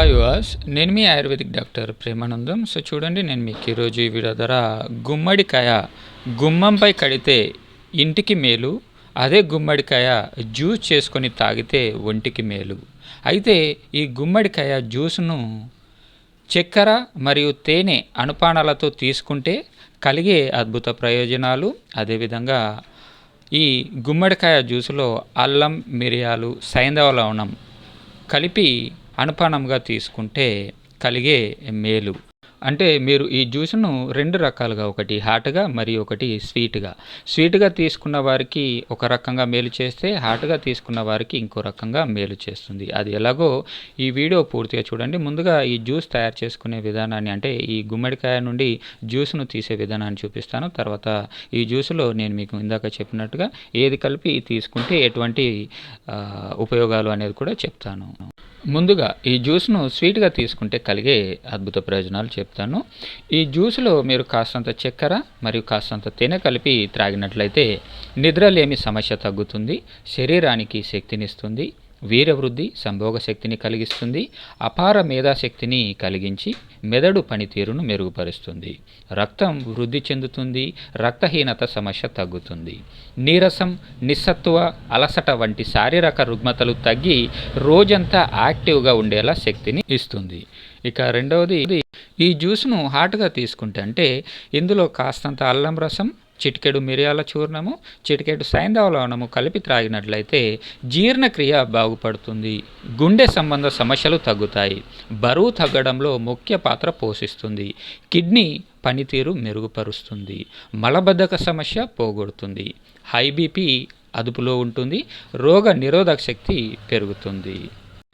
Hi వాస్ నేను మీ ఆయుర్వేదిక్ డాక్టర్ ప్రేమానందం. సో చూడండి నేను మీకు ఈరోజు ఈ వీడియో ద్వారా గుమ్మడికాయ గుమ్మంపై కడితే ఇంటికి మేలు అదే గుమ్మడికాయ జ్యూస్ చేసుకొని తాగితే ఒంటికి మేలు. అయితే ఈ గుమ్మడికాయ జ్యూస్ను చక్కెర మరియు తేనె అనుపానాలతో తీసుకుంటే కలిగే అద్భుత ప్రయోజనాలు. అదేవిధంగా ఈ గుమ్మడికాయ జ్యూస్లో అల్లం మిరియాలు సైంధవ లవణం కలిపి అనుపానంగా తీసుకుంటే కలిగే మేలు. అంటే మీరు ఈ జ్యూస్ను రెండు రకాలుగా ఒకటి హాట్గా మరియు ఒకటి స్వీట్గా. స్వీట్గా తీసుకున్న వారికి ఒక రకంగా మేలు చేస్తే హాట్గా తీసుకున్న వారికి ఇంకో రకంగా మేలు చేస్తుంది. అది ఎలాగో ఈ వీడియో పూర్తిగా చూడండి. ముందుగా ఈ జ్యూస్ తయారు చేసుకునే విధానాన్ని అంటే ఈ గుమ్మడికాయ నుండి జ్యూస్ను తీసే విధానాన్ని చూపిస్తాను. తర్వాత ఈ జ్యూస్లో నేను మీకు ఇందాక చెప్పినట్టుగా ఏది కలిపి తీసుకుంటే ఎటువంటి ఉపయోగాలు అనేది కూడా చెప్తాను. ముందుగా ఈ జ్యూస్ను స్వీట్గా తీసుకుంటే కలిగే అద్భుత ప్రయోజనాలు చెప్తాను. ఈ జ్యూస్లో మీరు కాస్తంత చక్కెర మరియు కాస్తంత తేనె కలిపి త్రాగినట్లయితే నిద్రలేమి సమస్య తగ్గుతుంది శరీరానికి శక్తినిస్తుంది వీరవృద్ధి సంభోగ శక్తిని కలిగిస్తుంది అపార మేధాశక్తిని కలిగించి మెదడు పనితీరును మెరుగుపరుస్తుంది. రక్తం వృద్ధి చెందుతుంది రక్తహీనత సమస్య తగ్గుతుంది. నీరసం నిస్సత్వ అలసట వంటి శారీరక రుగ్మతలు తగ్గి రోజంతా యాక్టివ్గా ఉండేలా శక్తిని ఇస్తుంది. ఇక రెండవది ఈ జ్యూస్ను హాట్గా తీసుకుంటే అంటే ఇందులో కాస్తంత అల్లం రసం చిటికెడు మిరియాల చూర్ణము చిటికెడు సైంధవలవనము కలిపి త్రాగినట్లయితే జీర్ణక్రియ బాగుపడుతుంది. గుండె సంబంధ సమస్యలు తగ్గుతాయి. బరువు తగ్గడంలో ముఖ్య పాత్ర పోషిస్తుంది. కిడ్నీ పనితీరు మెరుగుపరుస్తుంది. మలబద్ధక సమస్య పోగొడుతుంది. హై బీపీ అదుపులో ఉంటుంది. రోగ నిరోధక శక్తి పెరుగుతుంది.